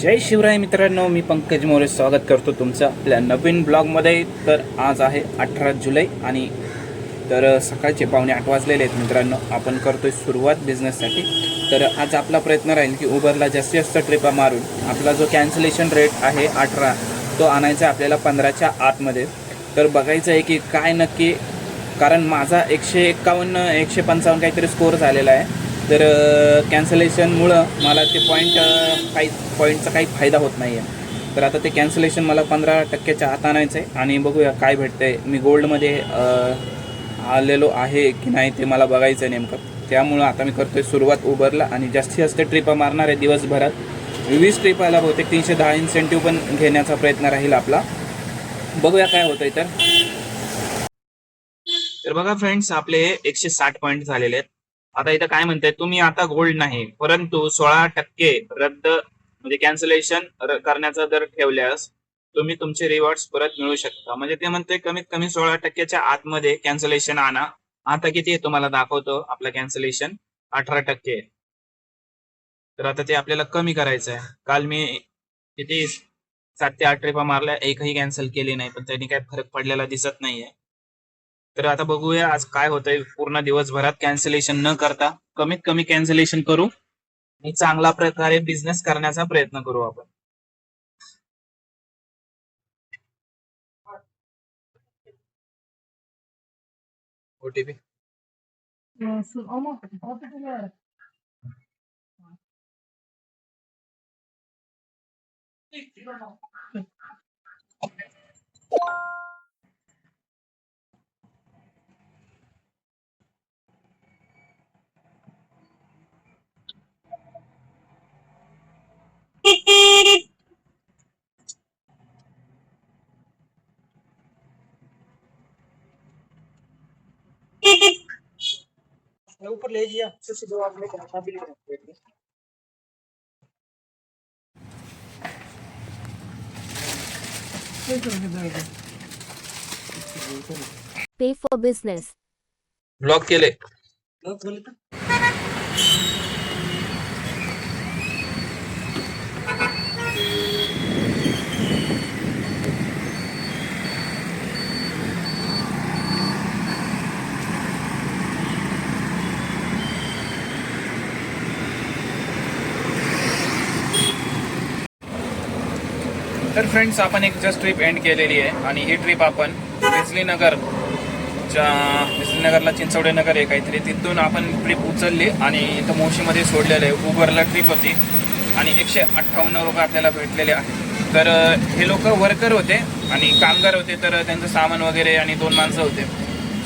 जय शिवराय मित्रांनो मी पंकज मोरे स्वागत करतो तुमचं आपल्या नवीन ब्लॉगमध्ये. तर आज आहे अठरा जुलै आणि तर सकाळचे पावणे आठ वाजलेले आहेत मित्रांनो. आपण करतोय सुरुवात बिझनेससाठी तर आज आपला प्रयत्न राहील की उबरला जास्तीत जास्त ट्रिपा मारून आपला जो कॅन्सलेशन रेट आहे अठरा तो आणायचा आहे आपल्याला पंधराच्या आतमध्ये. तर बघायचं आहे की काय नक्की कारण माझा एकशे एक्कावन्न एकशे पंचावन्न काहीतरी स्कोअर झालेला आहे. तर कॅन्सलेशनमुळं मला ते पॉईंट काही पॉईंटचा काही फायदा होत नाही आहे तर आता ते कॅन्सलेशन मला पंधरा टक्क्याच्या आत आणायचं आहे आणि बघूया काय भेटतं आहे मी गोल्डमध्ये आलेलो आहे की नाही ते मला बघायचं आहे नेमकं. त्यामुळं आता मी करतो आहे सुरुवात उबरला आणि जास्तीत जास्त ट्रिपा मारणार आहे दिवसभरात. वीस ट्रिपाला बहुतेक तीनशे दहा इन्सेंटिव्ह पण घेण्याचा प्रयत्न राहील आपला. बघूया काय होतं आहे तर. तर बघा फ्रेंड्स आपले एकशे साठ पॉईंट झालेले आहेत. आता इथं काय म्हणताय तुम्ही आता गोल्ड नाही परंतु सोळा टक्के रद्द म्हणजे कॅन्सलेशन करण्याचा दर ठेवल्यास तुम्ही तुमचे रिवॉर्ड्स परत मिळू शकता. म्हणजे ते म्हणते कमीत कमी सोळा टक्क्याच्या आतमध्ये कॅन्सलेशन आणा. आता किती तुम्हाला दाखवतो आपलं कॅन्सलेशन अठरा टक्के. तर आता ते आपल्याला कमी करायचं आहे काल मी किती? सात ते आठ ट्रिपा मारल्या एकही कॅन्सल केली नाही पण त्यांनी काही फरक पडलेला दिसत नाहीये. तर आता बघूया आज काय होतंय. पूर्ण दिवसभरात कॅन्सलेशन न करता कमीत कमी कॅन्सलेशन करू आणि चांगला प्रकारे बिझनेस करण्याचा प्रयत्न करू आपण. ओटीपी ऊपर पर ले लिया। क्योंकि जो आपने कहा भी ले थे। पे फॉर बिज़नेस ब्लॉक के लिए। ब्लॉक बोले तो तर फ्रेंड्स आपण एक जस्ट ट्रिप एंड केलेली आहे. आणि ही ट्रिप आपण बिजली नगर च्या चिंचवडे नगर आहे काहीतरी तिथून आपण ट्रिप उचलली आणि इथं मोशीमध्ये सोडलेलं आहे. उबरला ट्रिप होती. आणि एकशे अठ्ठावन्न रुपये आपल्याला भेटलेले आहेत. तर हे लोक वर्कर होते आणि कामगार होते तर त्यांचं सामान वगैरे आणि दोन माणसं होते.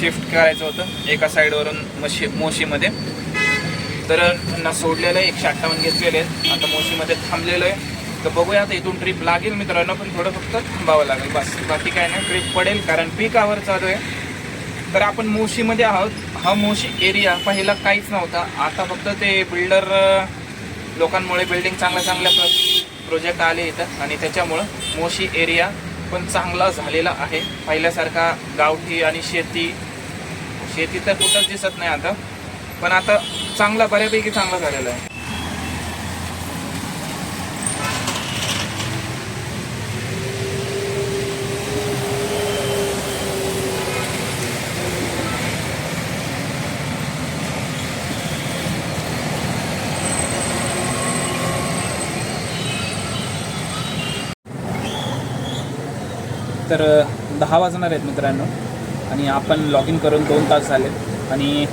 शिफ्ट करायचं होतं एका साईडवरून मशी मोशीमध्ये तर त्यांना सोडलेलं आहे. एकशे अठ्ठावन्न घेतलेले आहेत. आता मोशीमध्ये थांबलेलं आहे. तर बघूया आता इथून ट्रिप लागेल मित्रांनो पण थोडं फक्त थांबावं लागेल. बस बाकी काय नाही ट्रिप पडेल कारण पीक आवर चालू आहे. तर आपण मोशीमध्ये आहोत. हा मोशी एरिया पहिला काहीच नव्हता. आता फक्त ते बिल्डर लोकांमुळे बिल्डिंग चांगल्या चांगल्या प्र प्रोजेक्ट आले इथं. आणि त्याच्यामुळं मोशी एरिया पण चांगला झालेला आहे. पहिल्यासारखा गावठी आणि शेती शेती तर कुठंच दिसत नाही आता. पण आता चांगला बऱ्यापैकी चांगला झालेला आहे. तर दहा वाजणार आहेत मित्रांनो. आणि आपण लॉग इन करून दोन तास झाले आणि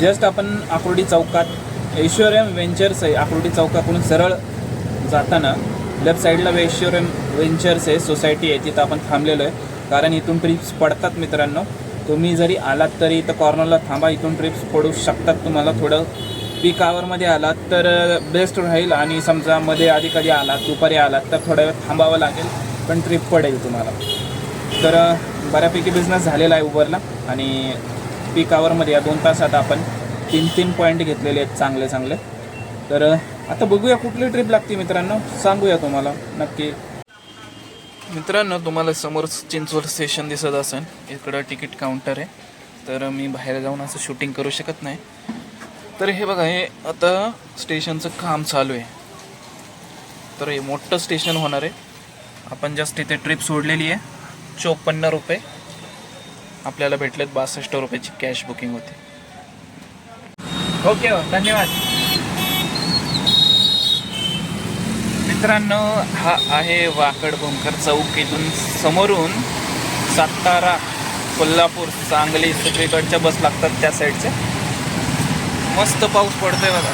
जस्ट आपण आकुर्डी चौकात ऐश्वर्यम वेंचर्स आहे. आकुर्डी चौकाकडून सरळ जाताना लेफ्ट साईडला ऐश्वर्यम वेंचर्स आहे सोसायटी आहे. तिथं आपण थांबलेलो आहे. कारण इथून ट्रिप्स पडतात मित्रांनो. तुम्ही जरी आलात तरी इथं कॉर्नरला थांबा. इथून ट्रिप्स पडू शकतात तुम्हाला थोडं. पीक आवरमध्ये आलात तर बेस्ट राहील. आणि समजा मध्ये आधी कधी आलात दुपारी आलात तर थोड्या वेळ थांबावं लागेल. पण ट्रिप पडेल तुम्हाला. तर बऱ्यापैकी बिझनेस झालेला आहे उबरला आणि पीक आवरमध्ये या दोन तासात आपण तीन तीन पॉईंट घेतलेले आहेत चांगले चांगले. तर आता बघूया कुठली ट्रिप लागते मित्रांनो. सांगूया तुम्हाला. नक्की. मित्रांनो तुम्हाला समोर चिंचवड स्टेशन दिसत असेल. इकडं तिकीट काउंटर आहे. तर मी बाहेर जाऊन असं शूटिंग करू शकत नाही. तर हे बघा हे आता स्टेशनचं काम चालू आहे. तर हे मोठं स्टेशन होणार आहे. आपण जस्ट इथे ट्रिप सोडलेली आहे. चोपन्न रुपये. आपल्याला भेटलेत बासष्ट रुपयाची कॅश बुकिंग होती. ओके धन्यवाद. मित्रांनो हा आहे वाकड भूमकर चौक इथून समोरून सातारा कोल्हापूर सांगली सगळीकडच्या बस लागतात त्या साईडच्या मस्त पाऊस पडतोय बघा.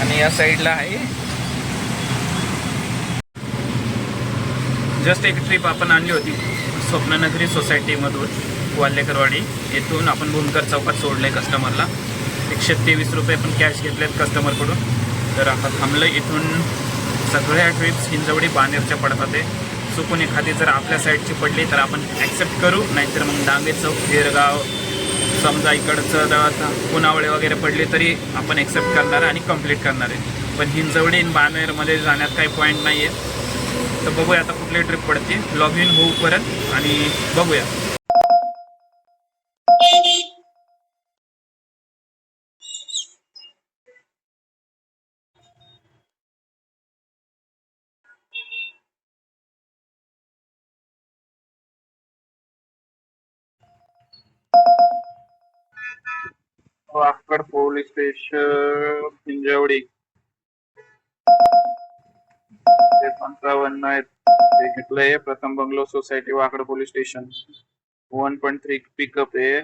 आणि या साईडला आहे जस्ट एक ट्रिप आपण आणली होती स्वप्ननगरी सोसायटीमधून वाल्लेकरवाडी. येथून आपण भूमकर चौकात सोडलं आहे कस्टमरला एकशे तेवीस रुपये पण कॅश घेतले आहेत कस्टमरकडून तर आता थांबलं इथून. सगळ्या ट्रिप्स हिंजवडी बानेरच्या पडतात आहे चुकून एखादी जर आपल्या साईडची पडली तर आपण ॲक्सेप्ट करू नाहीतर मग डांगे चौक गिरगाव समजा इकडचं पुनावळे वगैरे पडले तरी आपण ॲक्सेप्ट करणार आणि कंप्लीट करणार आहे. पण हिंजवडी बानेरमध्ये जाण्यात काही पॉईंट नाही आहे तर बघूया आता कुठली ट्रिप पडते. लॉग इन होऊ परत आणि बघूया. वाकड पोलीस स्टेशन हिंजवडी पंचावन्न आहेत. ते घेतलंय. प्रथम bungalow society Wakad police station. One point three pickup आहे.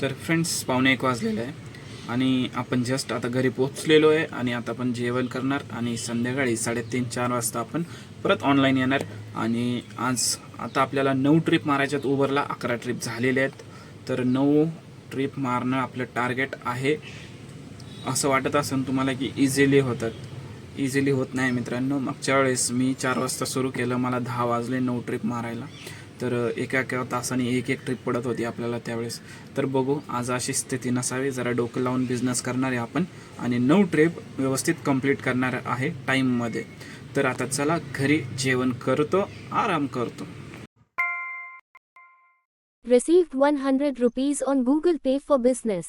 तर फ्रेंड्स पावणे एक वाजलेलं आहे. आणि आपण जस्ट आता घरी पोहोचलेलो आहे आणि आता आपण जेवण करणार आणि संध्याकाळी साडेतीन चार वाजता आपण परत ऑनलाईन येणार. आणि आज आता आपल्याला नऊ ट्रिप मारायच्यात उबरला अकरा ट्रिप झालेल्या आहेत. तर नऊ ट्रिप मारणं आपलं टार्गेट आहे. असं वाटत असेल तुम्हाला की इझिली होतात. इझिली होत नाही मित्रांनो. मागच्या वेळेस मी चार वाजता सुरू केलं. मला दहा वाजले नऊ ट्रिप मारायला. तर एका एका तासाने एक एक ट्रिप पडत होती आपल्याला त्यावेळेस. तर बघू आज अशी स्थिती नसावी. जरा डोकं लावून बिझनेस करणार आहे आपण. आणि नऊ ट्रिप व्यवस्थित कंप्लीट करणार आहे टाईममध्ये तर आता चला घरी जेवण करतो आराम करतो. Received 100 rupees on Google Pay for business.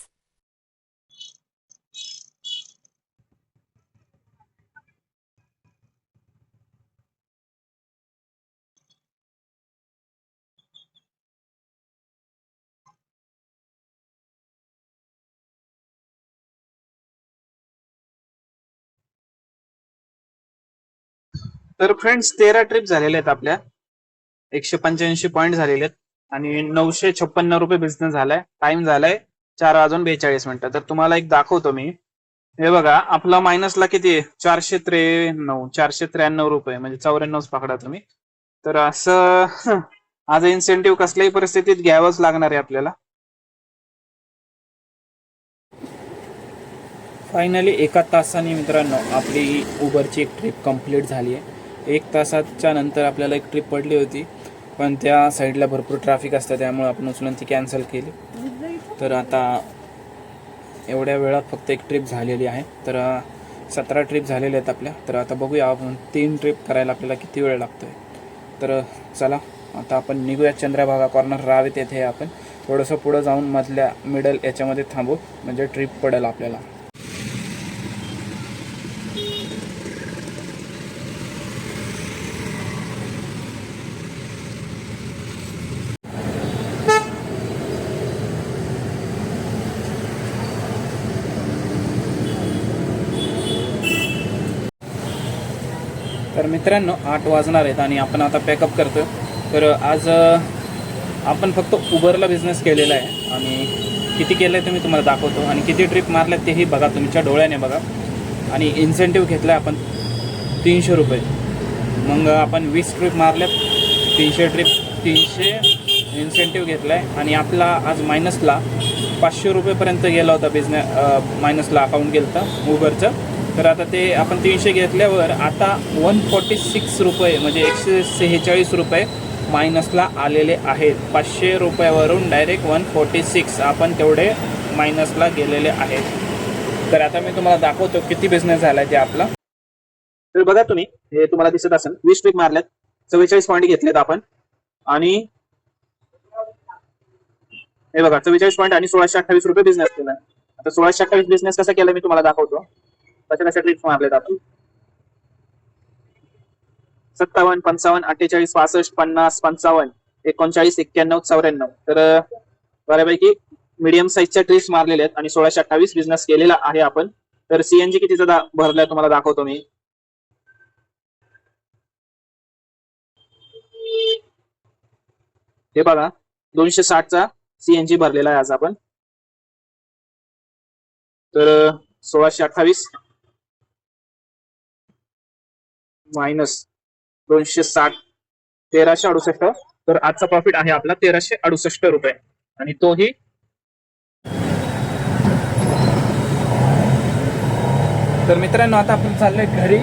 तर फ्रेंड्स तेरा ट्रिप झालेल्या आहेत आपल्या. एकशे पंच्याऐंशी पॉईंट झालेले आहेत. आणि नऊशे छप्पन्न रुपये बिझनेस झालाय. टाइम झालाय चार वाजून बेचाळीस मिनिटं. तर तुम्हाला एक दाखवतो मी. हे बघा आपला मायनसला किती आहे? चारशे त्र्याण्णव चारशे त्र्याण्णव रुपये. म्हणजे चौऱ्याण्णवच पकडा तुम्ही. तर असं आज इन्सेंटिव्ह कसल्याही परिस्थितीत घ्यावंच लागणार आहे आपल्याला. फायनली एका तासाने मित्रांनो आपली उबरची एक ट्रिप कंप्लीट झाली आहे. एक तासाच्या नंतर आपल्याला एक ट्रिप पडली होती. पण त्या साईडला भरपूर ट्रॅफिक असतं त्यामुळे आपण उचलून ती कॅन्सल केली. तर आता एवढ्या वेळात फक्त एक ट्रिप झालेली आहे. तर सतरा ट्रिप झालेल्या आहेत आपल्या. तर आता बघूया आपण तीन ट्रिप करायला आपल्याला किती वेळ लागतोय. तर चला आता आपण निघूया चंद्रभागा कॉर्नर रावेत येथे आपण. थोडंसं पुढं जाऊन मधल्या मिडल याच्यामध्ये थांबू. म्हणजे ट्रिप पडेल आपल्याला. तर मित्रांनो आठ वाजणार आहेत आणि आपण आता पॅकअप करतो तर आज आपण फक्त उबरला बिझनेस केलेला आहे. आणि किती केलं आहे ते मी तुम्हाला दाखवतो. आणि किती ट्रिप मारल्यात तेही बघा तुमच्या डोळ्याने बघा. आणि इन्सेंटिव्ह घेतला आहे आपण तीनशे रुपये. मग आपण वीस ट्रिप मारल्यात तीनशे ट्रिप तीनशे इन्सेंटिव्ह घेतला आहे आणि आपला आज मायनसला पाचशे रुपयेपर्यंत गेला होता बिझनेस मायनसला अकाउंट गेलं होतं उबरचं तर आता ते आपण तीनशे घेतल्यावर आता वन फोर्टी सिक्स रुपये म्हणजे एकशे सेहेचाळीस रुपये मायनसला आलेले आहेत. पाचशे रुपयावरून डायरेक्ट वन फोर्टी सिक्स आपण तेवढे मायनसला गेलेले आहेत. तर आता मी तुम्हाला दाखवतो किती बिझनेस झाला आहे ते आपला. तर बघा तुम्ही हे तुम्हाला दिसत असेल वीस ट्रिक मारल्यात. चव्वेचाळीस पॉईंट घेतलेत आपण. आणि हे बघा चव्वेचाळीस पॉईंट आणि सोळाशे अठ्ठावीस रुपये बिझनेस केला आता सोळाशे अठ्ठावीस बिझनेस कसा केला मी तुम्हाला दाखवतो. कशा कशा ट्रिप्स मारलेत आपण. सत्तावन्न पंचावन्न अठ्ठेचाळीस पासष्ट पन्नास पंचावन्न एकोणचाळीस एक्क्याण्णव चौऱ्याण्णव. तर बऱ्यापैकी मीडियम साईजच्या ट्रिप्स मारलेल्या आहेत आणि सोळाशे अठ्ठावीस बिझनेस केलेला आहे आपण. तर सीएनजी कितीचा भरलाय तुम्हाला दाखवतो मी. हे बघा दोनशे साठचा सीएनजी भरलेला आहे आज आपण. तर सोळाशे अठ्ठावीस मायनस दोनशे साठ तेराशे अडुसष्ट. तर आजचा प्रॉफिट आहे आपला तेराशे अडुसष्ट रुपये. आणि तोही तर मित्रांनो आता आपण चाललोय घरी.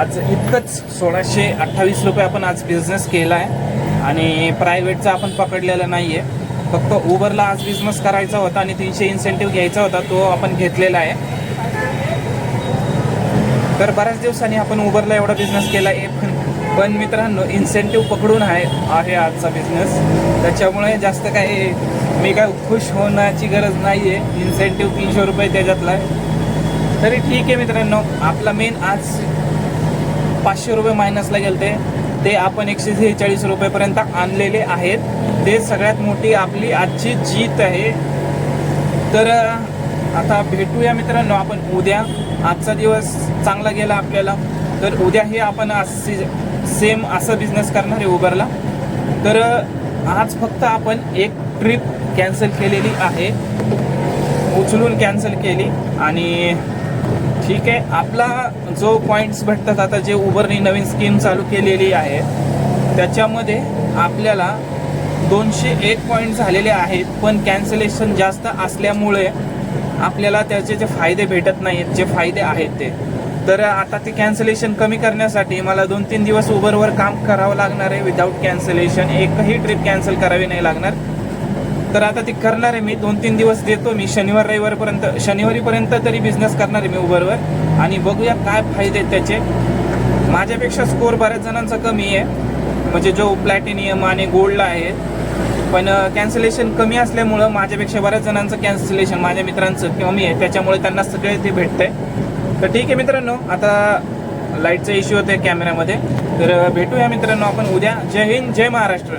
आज इतकंच सोळाशे अठ्ठावीस रुपये आपण आज बिझनेस केला आहे आणि प्रायव्हेटचा आपण पकडलेला नाहीये. फक्त उबरला आज बिझनेस करायचा होता आणि तीनशे इन्सेंटिव्ह घ्यायचा होता तो आपण घेतलेला आहे. तर बऱ्याच दिवसांनी आपण उबरला एवढा बिझनेस केला. आहे पण पण मित्रांनो इन्सेंटिव्ह पकडून आहे आहे आजचा बिझनेस त्याच्यामुळे जास्त काही मी काय खुश होण्याची गरज नाही आहे इन्सेंटिव्ह तीनशे रुपये त्याच्यातला आहे. तरी ठीक आहे मित्रांनो आपला मेन आज पाचशे रुपये मायनसला गेलते. ते आपण एकशे सेहेचाळीस रुपयेपर्यंत आणलेले आहेत. ते सगळ्यात मोठी आपली आजची जीत आहे. तर आता भेटूया मित्रांनो आपण. उद्या आजचा दिवस चांगला गेला आपल्याला. तर उद्याही आपण असे सेम असं बिझनेस करणार आहे उबरला तर आज फक्त आपण एक ट्रिप कॅन्सल केलेली आहे. उचलून कॅन्सल केली आणि ठीक आहे. आपला जो पॉईंट्स भेटतात आता जे उबरने नवीन स्कीम चालू केलेली आहे त्याच्यामध्ये आपल्याला दोनशे एक पॉईंट झालेले आहेत. पण कॅन्सलेशन जास्त असल्यामुळे आपल्याला त्याचे जे फायदे भेटत नाहीत जे फायदे आहेत ते. तर आता ते कॅन्सलेशन कमी करण्यासाठी मला दोन तीन दिवस उबरवर काम करावं लागणार आहे. विदाऊट कॅन्सलेशन एकही ट्रिप कॅन्सल करावी नाही लागणार. तर आता ती करणार आहे मी. दोन तीन दिवस देतो मी. शनिवार रविवारपर्यंत शनिवारीपर्यंत तरी बिझनेस करणार आहे मी उबरवर आणि बघूया काय फायदे आहेत त्याचे. माझ्यापेक्षा स्कोर बऱ्याच जणांचा कमी आहे. म्हणजे जो प्लॅटिनियम आणि गोल्डला आहे पण कॅन्सलेशन कमी असल्यामुळं माझ्यापेक्षा बऱ्याच जणांचं कॅन्सलेशन माझ्या मित्रांचं कमी आहे. त्याच्यामुळे त्यांना सगळे ते भेटतंय. तर ठीक आहे मित्रांनो आता लाईटचा इश्यू होते कॅमेऱ्यामध्ये तर भेटूया मित्रांनो आपण उद्या. जय हिंद जय महाराष्ट्र.